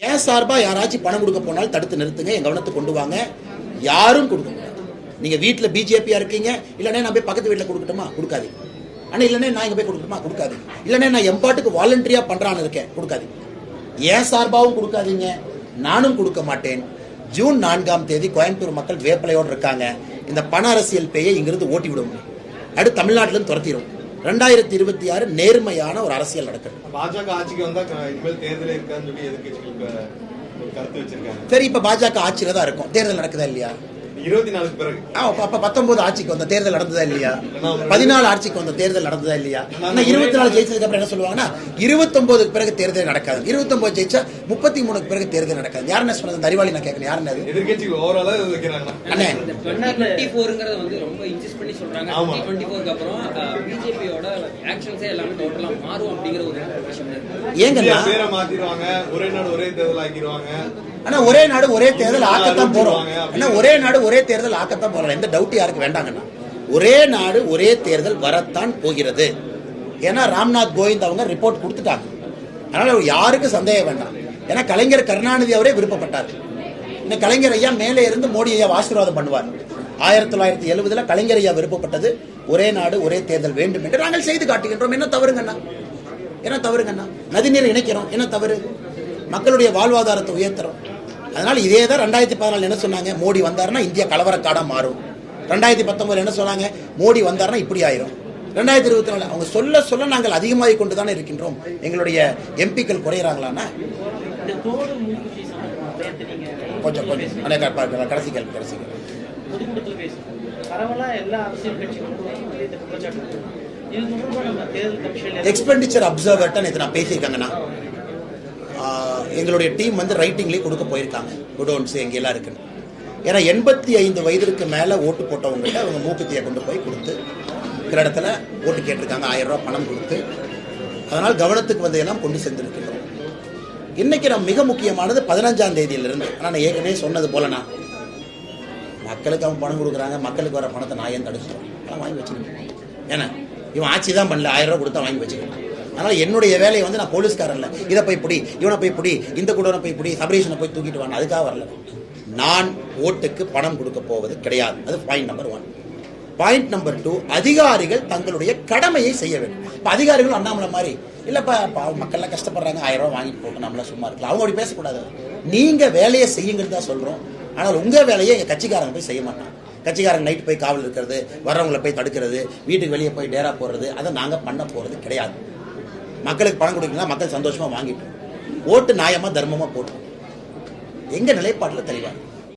ஏன் சார்பா யாராச்சும் பணம் கொடுக்க போனாலும் தடுத்து நிறுத்துங்க. என் கவனத்துக்கு கொண்டு வாங்க. யாரும் கொடுக்க கூடாது. நீங்க வீட்டில் பிஜேபியா இருக்கீங்க. இல்லைன்னா நான் போய் பக்கத்து வீட்டில் கொடுக்கட்டுமா? கொடுக்காது. ஆனால் இல்லைன்னா நான் இங்க போய் கொடுக்கட்டுமா? கொடுக்காது. இல்லைன்னா நான் எம்பாட்டுக்கு வாலண்டரியாக பண்ணுறான்னு பண்றான்னு இருக்கேன். கொடுக்காது. ஏன் சார்பாகவும் கொடுக்காதீங்க. நானும் கொடுக்க மாட்டேன். ஜூன் நான்காம் தேதி கோயம்புத்தூர் மக்கள் வேப்பலையோடு இருக்காங்க. இந்த பண அரசியல் பேயை இங்கிருந்து ஓட்டி விடுவோம் அடுத்து தமிழ்நாட்டிலேருந்து துரத்திடுவோம் துரத்திடும் ரெண்டாயிரத்தி இருபத்தி ஆறு நேர்மையான ஒரு அரசியல் நடக்கணும் பாஜக ஆட்சிக்கு வந்தா இனிமேல் தேர்தலே இருக்கான்னு சொல்லி சரி இப்ப பாஜக ஆட்சியில தான் இருக்கும். தேர்தல் நடக்குதா இல்லையா? இருபத்தி நாலுக்கு பிறகு. அப்ப பத்தொன்பது ஆட்சிக்கு வந்த தேர்தல் நடந்ததா இல்லையா? பதினாலு ஆட்சிக்கு வந்த தேர்தல் நடந்ததா இல்லையா? ஆனா இருபத்தி நாலு ஜெயிச்சதுக்கு அப்புறம் என்ன சொல்லுவாங்கன்னா இருபத்தொன்பதுக்கு பிறகு தேர்தல் நடக்காது. இருபத்தொன்பது ஜெயிச்சா முப்பத்தி மூணுக்கு பிறகு தேர்தல் நடக்காது. யாருன்னு சொன்னது? இந்த அறிவாளி நான் கேட்கணும் யாருன்னு அது எதிர்க்கட்சிகள் ஓவராலா வைக்கிறாங்க. அண்ணே. இந்த 2024 வந்து ரொம்ப இன்சிஸ்ட் பண்ணி சொல்றாங்க. ஆமா. 2024 அப்புறம் பிஜேபியோட ஆக்ஷன்ஸே எல்லாமே டோட்டலா மாறும் அப்படிங்கிற ஒரு விஷயம் ஆக்கிடுவாங்க. ஆனா ஒரே நாடு ஒரே தேர்தல் ஆக்கத்தான் போறோம். ஆனா ஒரே நாடு ஒரே தேர்தல் ஆக்கத்தான் போறோம். எந்த டவுட் யாருக்கு வேண்டாங்கண்ணா. ஒரே நாடு ஒரே தேர்தல் வரத்தான் போகிறது. ஏன்னா ராம்நாத் கோவிந்த் அவங்க ரிப்போர்ட் கொடுத்துட்டாங்க. அதனால யாருக்கும் சந்தேகம் வேண்டாம். ஏன்னா கலைஞர் கருணாநிதி அவரே விருப்பப்பட்டார். இந்த கலைஞர் ஐயா மேலே இருந்து மோடி ஐயா ஆசீர்வாதம் பண்ணுவார். ஆயிரத்தி தொள்ளாயிரத்தி எழுபதுல கலைஞர் ஐயா விருப்பப்பட்டது ஒரே நாடு ஒரே தேர்தல் வேண்டும் என்று நாங்கள் செய்து காட்டுகின்றோம். என்ன தவறுங்கண்ணா? என்ன தவறுங்கண்ணா? நதிநீர் இணைக்கிறோம். என்ன தவறு? மக்களுடைய வாழ்வாதாரத்தை உயர்த்துறோம். அதனால் இதே தான் ரெண்டாயிரத்தி பதினாலு என்ன சொன்னாங்க? மோடி வந்தாருன்னா இந்தியா கலவரக்காடாக மாறும். ரெண்டாயிரத்தி பத்தொன்பதுல என்ன சொன்னாங்க? மோடி வந்தாருன்னா இப்படி ஆயிரும். ரெண்டாயிரத்தி இருபத்தி நாலு அவங்க சொல்ல சொல்ல நாங்கள் அதிகமாகி கொண்டு தானே இருக்கின்றோம். எங்களுடைய எம்பிக்கள் குறையிறாங்களான்னா கொஞ்சம் கொஞ்சம். அண்ணே, க- கடைசி கேள்வி கடைசி கேள்வி. எக்ஸ்பெண்டிச்சர் அப்சர்வர்ட்ட நேற்று நான் பேசியிருக்காங்கண்ணா. எங்களுடைய டீம் வந்து ரைட்டிங்லேயே கொடுக்க போயிருக்காங்க. குடோன்ஸ் எங்கெல்லாம் இருக்குன்னு. ஏன்னா எண்பத்தி ஐந்து வயதிற்கு மேலே ஓட்டு போட்டவங்ககிட்ட அவங்க மூக்குத்தியை கொண்டு போய் கொடுத்து இருக்கிற இடத்துல ஓட்டு கேட்டிருக்காங்க. ஆயிரம் ரூபா பணம் கொடுத்து. அதனால் கவனத்துக்கு வந்ததெல்லாம் கொண்டு சேர்ந்துருக்கிறோம் இன்னைக்கு நம்ம மிக முக்கியமானது பதினஞ்சாம் தேதியிலிருந்து. ஆனால் நான் ஏற்கனவே சொன்னது போலண்ணா. மக்களுக்கு அவங்க பணம் கொடுக்குறாங்க. மக்களுக்கு வர பணத்தை நான் ஏன் தடுக்கிறோம்? அதெல்லாம் வாங்கி வச்சுருக்கேன் ஏன்னா இவன் ஆட்சி தான் பண்ணல ஆயிரம் ரூபாய் கொடுத்தா வாங்கி வச்சுக்கணும் அதனால என்னுடைய வேலையை வந்து நான் போலீஸ்காரன் இல்லை. இதை போய் பிடி இவனை போய் பிடி இந்த குடோனை போய் பிடி சபரீஷனை போய் தூக்கிட்டு வாங்க அதுக்காக வரல. நான் ஓட்டுக்கு பணம் கொடுக்க போவது கிடையாது. அது point number one point number two அதிகாரிகள் தங்களுடைய கடமையை செய்ய வேண்டும். இப்போ அதிகாரிகள் அண்ணாமலை மாதிரி இல்லைப்பா மக்கள்லாம் கஷ்டப்படுறாங்க ஆயிரம் ரூபாய் வாங்கிட்டு போட்டு நம்மள சும்மா இருக்கலாம். அவங்க அப்படி பேசக்கூடாது. நீங்கள் வேலையை செய்யுங்கிறது தான் சொல்கிறோம் ஆனால் உங்கள் வேலையை எங்கள் கட்சிக்காரங்க போய் செய்ய மாட்டாங்க. கட்சிக்காரங்க நைட் போய் காவல் இருக்கிறது வர்றவங்களை போய் தடுக்கிறது வீட்டுக்கு வெளியே போய் டேரா போடுறது அதை நாங்கள் பண்ண போகிறது கிடையாது. மக்களுக்கு பணம் கொடுக்கலாம் மக்கள் சந்தோஷமாக வாங்கிட்டோம் ஓட்டு நியாயமாக தர்மமாக போட்டோம் எங்கள் நிலைப்பாட்டில் தெளிவாக